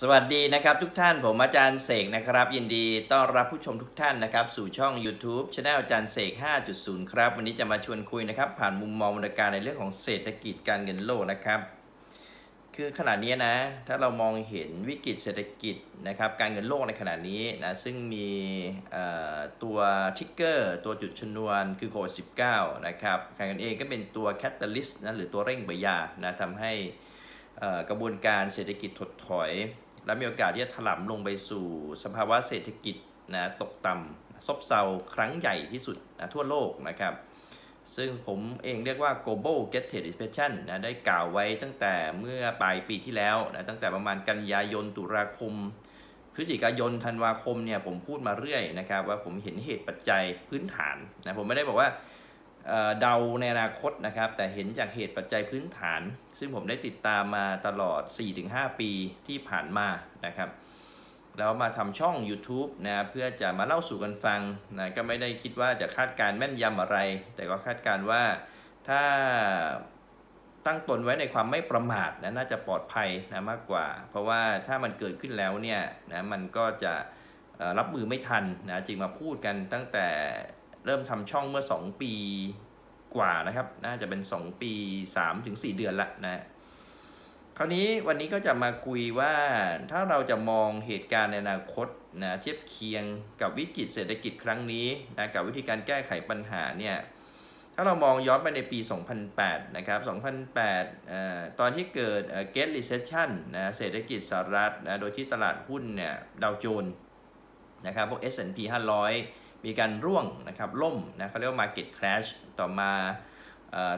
สวัสดีนะครับทุกท่านผมอาจารย์เสกนะครับ ยินดีต้อนรับผู้ชมทุกท่านนะครับ สู่ช่อง YouTube c h anel อาจารย์เสก 5.0 ครับ วันนี้จะมาชวนคุยนะครับ ผ่านมุมมองบรรกาศในเรื่องของเศรษฐกิจการเงินโลกนะครับ คือขณะนี้นะ ถ้าเรามองเห็นวิกฤตเศรษฐกิจนะครับ การเงินโลกในขณะนี้นะซึ่งมีตัวทิกเกอร์ตัวจุดชนวนคือโควิด19นะครับการเงินเองก็เป็นตัวแคตตาลิสต์นะหรือตัวเร่งปยานะทำให้ กระบวนการเศรษฐกิจถดถอย และมีโอกาสที่จะถล่มลงไปสู่สภาวะเศรษฐกิจนะตกต่ำซบเซาครั้งใหญ่ที่สุดนะทั่วโลกนะครับ ซึ่งผมเองเรียกว่า global get trade recession นะได้กล่าวไว้ตั้งแต่เมื่อปลายปีที่แล้วนะตั้งแต่ประมาณกันยายนตุลาคมพฤศจิกายนธันวาคมเนี่ยผมพูดมาเรื่อยนะครับว่าผมเห็นเหตุปัจจัยพื้นฐานนะผมไม่ได้บอกว่า เดาในอนาคตนะครับ แต่เห็นจากเหตุปัจจัยพื้นฐาน ซึ่งผมได้ติดตามมาตลอด 4-5 ปีที่ผ่านมานะครับแล้วมาทำช่อง YouTube นะเพื่อจะมาเล่าสู่กันฟังนะก็ไม่ได้คิดว่าจะคาดการณ์แม่นยำอะไร แต่ก็คาดการณ์ว่าถ้าตั้งตนไว้ในความไม่ประมาทนะน่าจะปลอดภัยนะมากกว่า เพราะว่าถ้ามันเกิดขึ้นแล้วเนี่ยนะมันก็จะรับมือไม่ทันนะจึงมาพูดกันตั้งแต่ เริ่มทำช่องเมื่อ 2 ปีกว่านะครับ น่าจะเป็น 2 ปี3ถึง4เดือนละนะคราวนี้วันนี้ก็จะมาคุยว่าถ้าเราจะมองเหตุการณ์ในอนาคตนะเทียบเคียงกับวิกฤตเศรษฐกิจครั้งนี้นะกับวิธีการแก้ไขปัญหาเนี่ยถ้าเรามองย้อนไปในปี 2008 นะครับ 2008ออตอนที่เกิดเอ่อ Great Recession นะเศรษฐกิจสหรัฐนะโดยที่ตลาดหุ้นเนี่ยดาวโจนส์นะครับพวก S&P 500 มีการร่วงนะครับล่มนะเขาเรียกว่า Market Crash ต่อมา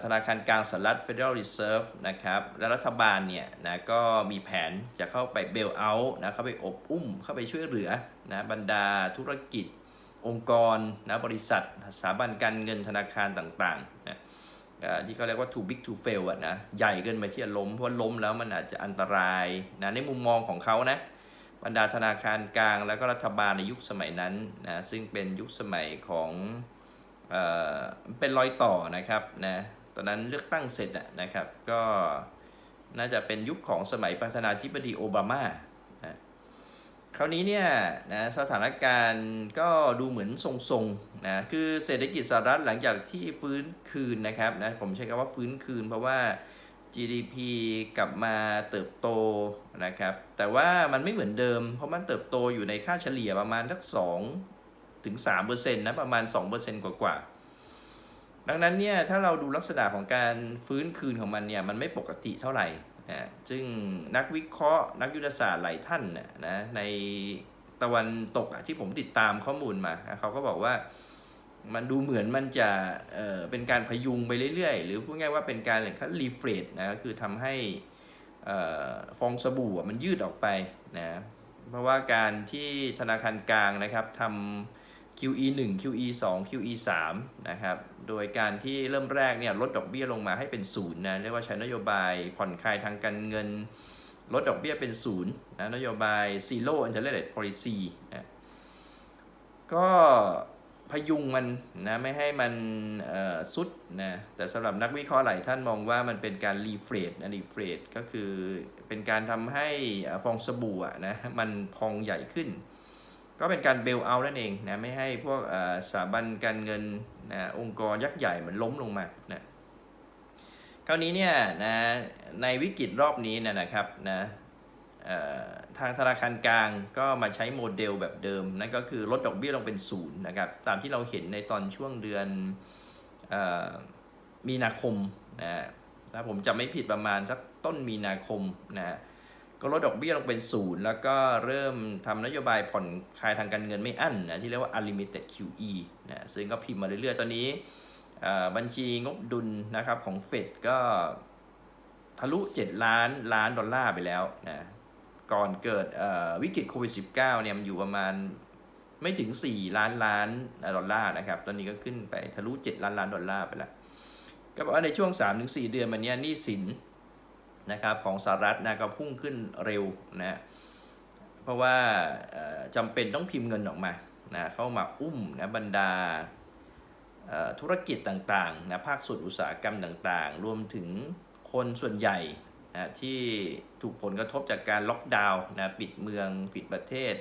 ธนาคารกลางสหรัฐ Federal Reserve นะครับและรัฐบาลเนี่ยนะก็มีแผนจะเข้าไปเบลเอาท์นะเข้าไปอบอุ้ม เข้าไปช่วยเหลือนะบรรดาธุรกิจ องค์กรนะบริษัทสถาบันการเงินธนาคารต่างๆนะที่เขาเรียกว่า too big to fail อะนะใหญ่เกินไปที่จะล้มเพราะว่าล้มแล้วมันอาจจะอันตรายนะในมุมมองของเขานะ บรรดาธนาคารกลางแล้วก็รัฐบาลในยุคสมัยนั้นนะซึ่งเป็นยุคสมัยของเอ่อเป็นรอยต่อนะครับนะตอนนั้นเลือกตั้งเสร็จนะครับ ก็น่าจะเป็นยุคของสมัยประธานาธิบดีโอบามาคราวนี้เนี่ยนะสถานการณ์ก็ดูเหมือนทรงๆนะคือเศรษฐกิจสหรัฐหลังจากที่ฟื้นคืนนะครับนะผมใช้คำว่าฟื้นคืนเพราะว่า GDP กลับมาเติบโตนะครับ แต่ว่ามันไม่เหมือนเดิม เพราะมันเติบโตอยู่ในค่าเฉลี่ยประมาณสัก2ถึง3%นะประมาณ 2%กว่าๆดังนั้นเนี่ยถ้าเราดูลักษณะของการฟื้นคืนของมันเนี่ยมันไม่ปกติเท่าไหร่นะซึ่งนักวิเคราะห์นักยุทธศาสตร์หลายท่านนะในตะวันตกที่ผมติดตามข้อมูลมาเขาก็บอกว่า มันดูเหมือนมันจะเอ่อเป็นการพยุงไปเรื่อยๆ หรือพูดง่ายๆว่าเป็นการเขารีเฟรชนะคือทำให้เอ่อฟองสบู่มันยืดออกไปนะเพราะว่าการที่ธนาคารกลางนะครับทำ QE 1 QE 2 QE 3นะครับโดยการที่เริ่มแรกเนี่ยลดดอกเบี้ยลงมาให้เป็นศูนย์นะเรียกว่าใช้นโยบายผ่อนคลายทางการเงิน ลดดอกเบี้ยเป็นศูนย์นะนโยบาย zero interest rate policy นะก็ ยุงมันนะไม่ให้มันสุดนะแต่สำหรับนักวิเคราะห์หลายท่านมองว่ามันเป็นการรีเฟรชนะรีเฟรชก็คือเป็นการทำให้ฟองสบู่นะมันพองใหญ่ขึ้น ก็เป็นการเบลเอาท์นั่นเองนะไม่ให้พวกสถาบันการเงินนะองค์กรยักษ์ใหญ่มันล้มลงมานะคราวนี้เนี่ยนะในวิกฤตรอบนี้นะนะครับนะ ทางธนาคารกลางก็มาใช้โมเดลแบบเดิม นั่นก็คือลดดอกเบี้ยลงเป็นศูนย์นะครับ ตามที่เราเห็นในตอนช่วงเดือนออมีนาคมนะถ้าผมจำไม่ผิดประมาณสักต้นมีนาคมนะก็ลดดอกเบี้ยลงเป็นศูนย์แล้วก็เริ่มทำนโยบายผ่อนคลายทางการเงินไม่อั้นนะที่เรียกว่า unlimited QE นะซึ่งก็พิมพ์มาเรื่อยๆ ตอนนี้บัญชีงบดุลนะครับของเฟดก็ทะลุ 7 ล้านล้านดอลลาร์ไปแล้วนะ ก่อนเกิดวิกฤตโควิด -19 เนี่ยมันอยู่ประมาณไม่ถึง 4 ล้านล้านดอลลาร์นะครับ ตอนนี้ก็ขึ้นไปทะลุ 7 ล้านล้านดอลลาร์ไปแล้ว ก็บอกว่าในช่วง 3-4 เดือนมาเนี้ยหนี้สินนะครับของสหรัฐนะก็พุ่งขึ้นเร็วนะเพราะว่าจำเป็นต้องพิมพ์เงินออกมานะเข้ามาอุ้มนะบรรดาธุรกิจต่างๆนะภาคส่วนอุตสาหกรรมต่างๆ รวมถึงคนส่วนใหญ่ นะที่ถูกผลกระทบจากการล็อกดาวน์นะปิดเมืองปิดประเทศ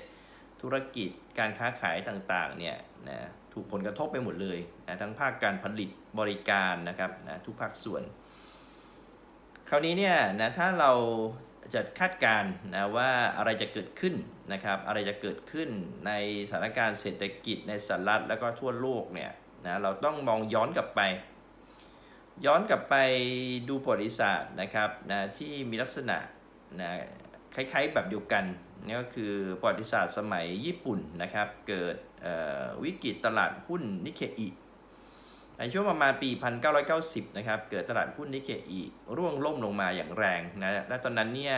ธุรกิจการค้าขายต่างๆเนี่ยนะถูกผลกระทบไปหมดเลยนะทั้งภาคการผลิตบริการนะครับนะทุกภาคส่วน คราวนี้เนี่ยนะถ้าเราจะคาดการณ์นะว่าอะไรจะเกิดขึ้นนะครับ อะไรจะเกิดขึ้นในสถานการณ์เศรษฐกิจในสหรัฐแล้วก็ทั่วโลกเนี่ยนะเราต้องมองย้อนกลับไป ย้อนกลับไปดูประวัติศาสตร์นะครับนะที่มีลักษณะนะคล้ายๆแบบเดียวกันนี่ก็คือประวัติศาสตร์สมัยญี่ปุ่นนะครับ เกิดเอ่อวิกฤตตลาดหุ้นนิเคอิในช่วงประมาณปี 1990 นะครับ เกิดตลาดหุ้นนิเคอิร่วงล่มลงมาอย่างแรงนะ และตอนนั้นเนี่ย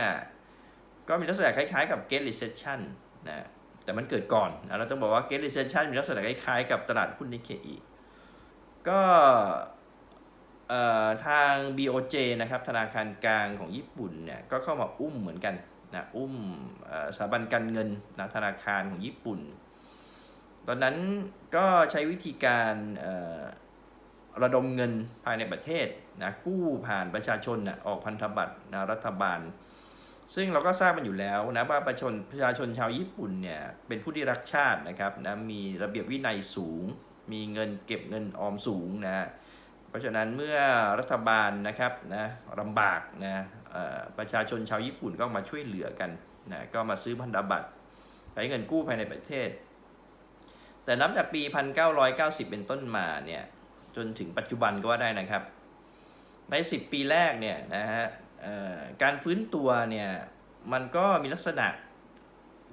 ก็มีลักษณะคล้ายๆกับ Great Recession นะ แต่มันเกิดก่อนนะเราต้องบอกว่า Great Recession มีลักษณะคล้ายๆกับตลาดหุ้นนิเคอิก็ ทาง BOJ นะครับธนาคารกลางของญี่ปุ่นเนี่ยก็เข้ามาอุ้มเหมือนกันนะอุ้มสถาบันการเงินนะธนาคารของญี่ปุ่น ตอนนั้นก็ใช้วิธีการระดมเงินภายในประเทศนะกู้ผ่านประชาชนนะออกพันธบัตรนะรัฐบาล ซึ่งเราก็ทราบมันอยู่แล้วนะว่าประชาชนประชาชนชาวญี่ปุ่นเนี่ยเป็นผู้ที่รักชาตินะครับนะมีระเบียบวินัยสูง มีเงินเก็บเงินออมสูงนะเพ ราะฉะนั้นเมื่อรัฐบาลนะครับนะลำบากนะประชาชนชาวญี่ปุ่นก็มาช่วยเหลือกันนะก็มาซื้อพันธบัตรใช้เงินกู้ภายในประเทศ แต่นับจากปี 1990 เป็นต้นมาเนี่ยจนถึงปัจจุบันก็ว่าได้นะครับ ใน 10 ปีแรกเนี่ยนะฮะการฟื้นตัวเนี่ยมันก็มีลักษณะ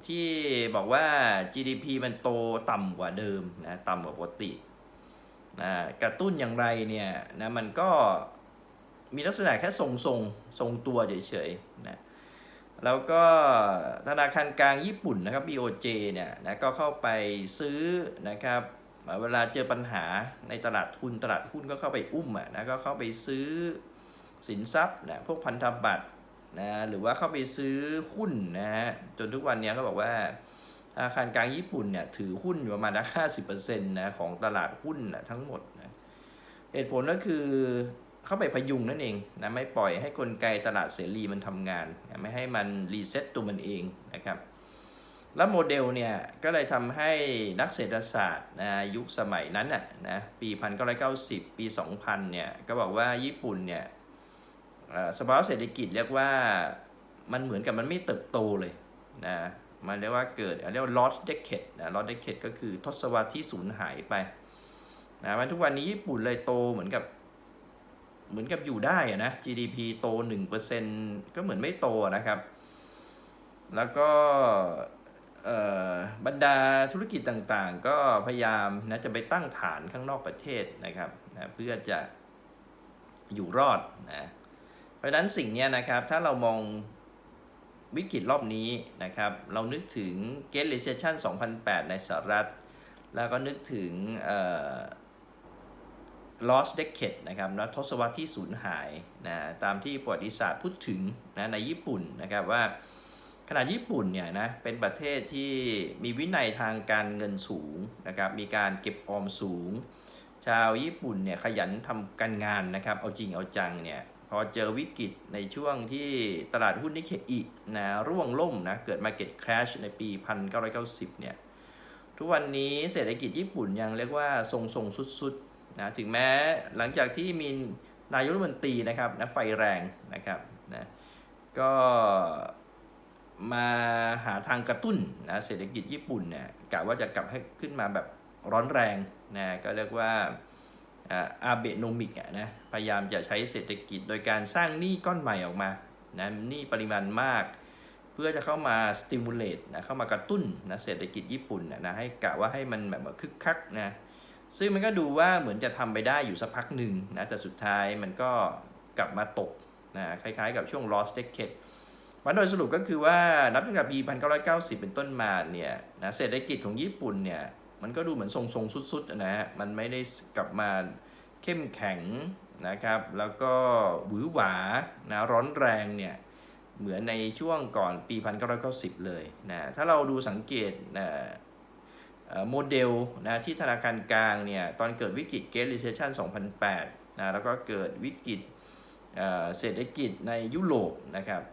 ที่บอกว่า GDP มันโตต่ำกว่าเดิมนะต่ำกว่าปกติ นะกระตุ้นอย่างไรเนี่ยนะมันก็มีลักษณะแค่ทรงทรงทรงตัวเฉยๆนะแล้วก็ธนาคารกลางญี่ปุ่นนะครับ BOJ เนี่ยนะก็เข้าไปซื้อนะครับเวลาเจอปัญหาในตลาดทุนตลาดหุ้นก็เข้าไปอุ้มอะนะก็เข้าไปซื้อสินทรัพย์นะพวกพันธบัตรนะหรือว่าเข้าไปซื้อหุ้นนะฮะจนทุกวันนี้ยเขาบอกว่า ธนาคารกลางญี่ปุ่นเนี่ยถือหุ้นอยู่ประมาณห้าสิบเปอร์เซ็นต์นะของตลาดหุ้นนะทั้งหมดนะเหตุผลก็คือเข้าไปพยุงนั่นเองนะไม่ปล่อยให้กลไกตลาดเสรีมันทำงานนะไม่ให้มันรีเซ็ตตัวมันเองนะครับ แล้วโมเดลเนี่ยก็เลยทำให้นักเศรษฐศาสตร์นะยุคสมัยนั้นน่ะนะปี 1990 ปี 2000 เนี่ยก็บอกว่าญี่ปุ่นเนี่ยอ่อสภาวะเศรษฐกิจเรียกว่ามันเหมือนกับมันไม่เติบโตเลยนะ มันเรียกว่าเกิดเรียกว่า lost decade นะ lost decade ก็คือทศวรรษที่สูญหายไปนะมันทุกวันนี้ญี่ปุ่นเลยโตเหมือนกับเหมือนกับอยู่ได้นะ GDP โต 1%ก็เหมือนไม่โตนะครับ แล้วก็บรรดาธุรกิจต่างๆ ก็พยายามนะจะไปตั้งฐานข้างนอกประเทศนะครับนะเพื่อจะอยู่รอดนะเพราะฉะนั้นสิ่งนี้นะครับถ้าเรามอง วิกฤตรอบนี้นะครับ เรานึกถึง Great Recession 2008 ในสหรัฐ แล้วก็นึกถึงเอ่อ lost decade นะครับนะทศวรรษที่สูญหายนะตามที่ประวัติศาสตร์พูดถึงนะในญี่ปุ่นนะครับว่าขนาดญี่ปุ่นเนี่ยนะเป็นประเทศที่มีวินัยทางการเงินสูงนะครับมีการเก็บออมสูง ชาวญี่ปุ่นเนี่ยขยันทำการงานนะครับเอาจริงเอาจังเนี่ย อเจอวิกฤตในช่วงที่ตลาดหุ้นนิเคอินะร่วงล่มนะเกิด Market Crash ในปี 1990 เนี่ย ทุกวันนี้เศรษฐกิจญี่ปุ่นยังเรียกว่าทรงทรงสุดๆนะถึงแม้หลังจากที่มีนายกรัฐมนตรีนะครับนะไฟแรงนะครับนะก็มาหาทางกระตุ้นนะเศรษฐกิจญี่ปุ่นเนี่ยกะว่าจะกลับให้ขึ้นมาแบบร้อนแรงนะก็เรียกว่า อาเบโนมิกนะพยายามจะใช้เศรษฐกิจโดยการสร้างหนี้ก้อนใหม่ออกมานะหนี้ปริมาณมาก เพื่อจะเข้ามาสติมูลเลตนะเข้ามากระตุ้นนะเศรษฐกิจญี่ปุ่นนะให้กะว่าให้มันแบบคึกคักนะซึ่งมันก็ดูว่าเหมือนจะทำไปได้อยู่สักพักหนึ่งนะแต่สุดท้ายมันก็กลับมาตกนะคล้ายๆกับช่วง lost decade มันโดยสรุปก็คือว่านับตั้งแต่ปี 1990 เป็นต้นมาเนี่ยนะเศรษฐกิจของญี่ปุ่นเนี่ย มันก็ดูเหมือนทรงๆสุดๆนะฮะมันไม่ได้กลับมาเข้มแข็งนะครับ แล้วก็หวือหวานะร้อนแรงเนี่ยเหมือนในช่วงก่อนปี 1990 เลยนะถ้าเราดูสังเกตนะโมเดลนะที่ธนาคารกลางเนี่ยตอนเกิดวิกฤต Great Recession 2008นะแล้วก็เกิดวิกฤตเศรษฐกิจในยุโรปนะครับ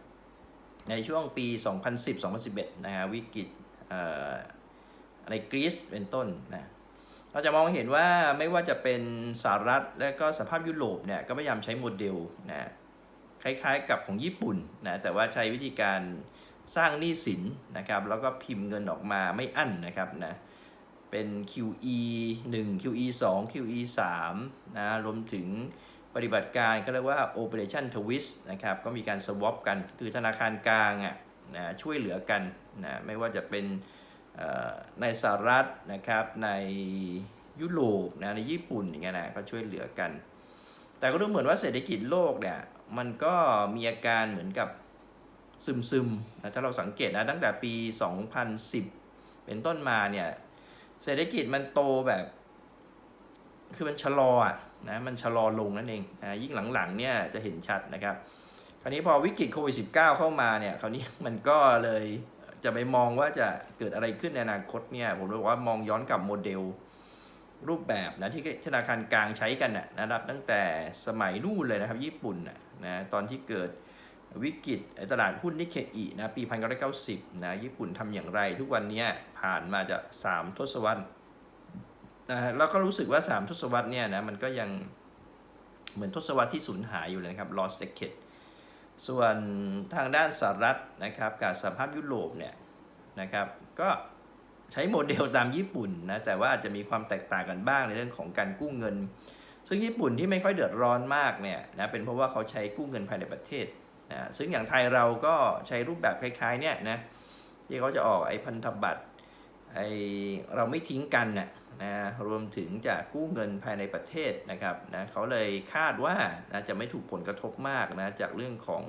ในช่วงปี 2010-2011 นะฮะวิกฤต ในกรีซเป็นต้นนะเราจะมองเห็นว่าไม่ว่าจะเป็นสหรัฐและก็สภาพยุโรปเนี่ยก็พยายามใช้โมเดลนะคล้ายๆกับของญี่ปุ่นนะแต่ว่าใช้วิธีการสร้างหนี้สินนะครับแล้วก็พิมพ์เงินออกมาไม่อั้นนะครับนะเป็น QE 1 QE 2 QE 3นะรวมถึงปฏิบัติการก็เรียกว่า Operation Twist นะครับก็มีการ swap กันคือธนาคารกลางอะนะช่วยเหลือกันนะไม่ว่าจะเป็น ในสหรัฐนะครับในยุโรปนะในญี่ปุ่นอย่างเงี้ยนะก็ช่วยเหลือกัน แต่ก็ดูเหมือนว่าเศรษฐกิจโลกเนี่ยมันก็มีอาการเหมือนกับซึมๆนะถ้าเราสังเกตนะตั้งแต่ปี 2010 เป็นต้นมาเนี่ยเศรษฐกิจมันโตแบบ คือมันชะลออะนะมันชะลอลงนั่นเองนะยิ่งหลังๆเนี่ยจะเห็นชัดนะครับ คราวนี้พอวิกฤตโควิด -19 เข้ามาเนี่ยคราวนี้มันก็เลย จะไปมองว่าจะเกิดอะไรขึ้นในอนาคตเนี่ย ผมเลยบอกว่ามองย้อนกลับโมเดลรูปแบบนะที่ธนาคารกลางใช้กันนะนะครับ ตั้งแต่สมัยนู่นเลยนะครับ ญี่ปุ่นนะนะตอนที่เกิดวิกฤตตลาดหุ้นนิเคอินะปี 1990 นะญี่ปุ่นทำอย่างไร ทุกวันนี้ผ่านมาจะ 3 ทศวรรษนะฮะแล้วก็รู้สึกว่า 3 ทศวรรษเนี่ยนะมันก็ยังเหมือนทศวรรษที่สูญหายอยู่เลยนะครับ lost decade ส่วนทางด้านสหรัฐนะครับกับสหภาพยุโรปเนี่ยนะครับก็ใช้โมเดลตามญี่ปุ่นนะแต่ว่าอาจจะมีความแตกต่างกันบ้างในเรื่องของการกู้เงิน ซึ่งญี่ปุ่นที่ไม่ค่อยเดือดร้อนมากเนี่ยนะเป็นเพราะว่าเขาใช้กู้เงินภายในประเทศนะซึ่งอย่างไทยเราก็ใช้รูปแบบคล้ายๆเนี่ยนะที่เขาจะออกไอ้พันธบัตรไอ้เราไม่ทิ้งกันน่ะ นะรวมถึงจะกู้เงินภายในประเทศนะครับนะเขาเลยคาดว่านะจะไม่ถูกผลกระทบมากนะจากเรื่องของ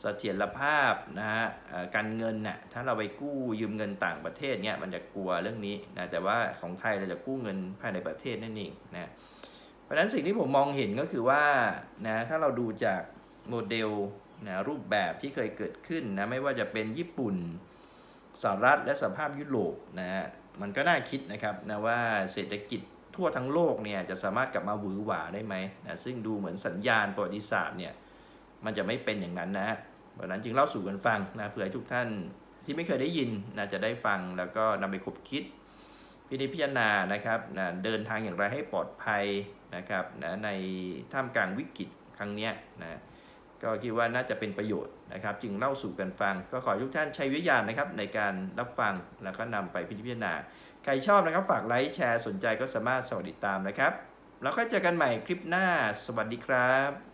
เสถียรภาพนะฮะการเงินน่ะถ้าเราไปกู้ยืมเงินต่างประเทศเนี่ยมันจะกลัวเรื่องนี้นะแต่ว่าของไทยเราจะกู้เงินภายในประเทศนั่นเองนะเพราะฉะนั้นสิ่งที่ผมมองเห็นก็คือว่านะถ้าเราดูจากโมเดลนะรูปแบบที่เคยเกิดขึ้นนะไม่ว่าจะเป็นญี่ปุ่นสหรัฐและสภาพยุโรปนะฮะ มันก็น่าคิดนะครับนะว่าเศรษฐกิจทั่วทั้งโลกเนี่ยจะสามารถกลับมาหวือหวาได้ไหมนะซึ่งดูเหมือนสัญญาณประวัติศาสตร์เนี่ยมันจะไม่เป็นอย่างนั้นนะเพราะนั้นจึงเล่าสู่กันฟังนะเผื่อทุกท่านที่ไม่เคยได้ยินนะจะได้ฟังแล้วก็นำไปคบคิดพินิจพิจารณานะครับนะเดินทางอย่างไรให้ปลอดภัยนะครับนะในท่ามกลางวิกฤตครั้งเนี้ยนะ ก็คิดว่าน่าจะเป็นประโยชน์นะครับ จึงเล่าสู่กันฟัง ก็ขอทุกท่านใช้วิทยาณนะครับในการรับฟังแล้วก็นำไปพิจพิจารณา ใครชอบนะครับฝากไลค์แชร์สนใจก็สามารถสวัสดีตามนะครับ แล้วก็เจอกันใหม่คลิปหน้า สวัสดีครับ